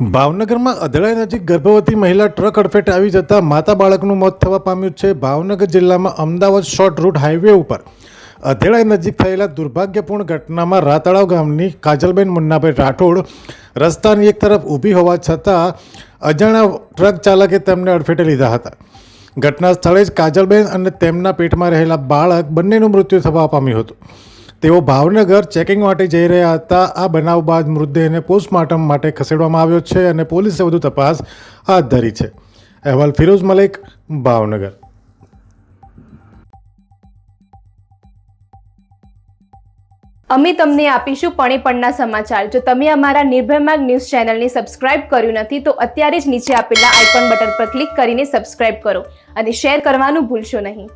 ભાવનગરમાં અધળાઈ નજીક ગર્ભવતી મહિલા ટ્રક અડફેટે આવી જતા માતા બાળકનું મોત થવા પામ્યું છે ભાવનગર જિલ્લામાં અમદાવાદ શોર્ટ રૂટ હાઈવે ઉપર. અધેળાઈ નજીક થયેલા દુર્ભાગ્યપૂર્ણ ઘટનામાં રાતાળાવ ગામની કાજલબેન મુન્નાભાઈ રાઠોડ રસ્તાની એક તરફ ઊભી હોવા છતાં અજાણ્યા ટ્રક ચાલકે તેમને અડફેટે લીધા હતા. ઘટના સ્થળે જ કાજલબેન અને તેમના પેટમાં રહેલા બાળક બંનેનું મૃત્યુ થવા પામ્યું હતું. તેઓ ભાવનગર ચેકિંગ માટે જઈ રહ્યા હતા. આ બનાવ બાદ મૃતદેહને પોસ્ટમોર્ટમ માટે ખસેડવામાં આવ્યો છે અને પોલીસે વધુ તપાસ હાથ ધરી છે. અહેવાલ ફિરોઝ મલિક, ભાવનગર. અમે તમને આપીશું પણેપણના સમાચાર. જો તમે અમારા નિર્ભય ન્યૂઝ ચેનલને સબસ્ક્રાઇબ કર્યું નથી, તો અત્યારે જ નીચે આપેલા આઇકોન બટન પર ક્લિક કરીને સબસ્ક્રાઇબ કરો અને શેર કરવાનું ભૂલશો નહીં.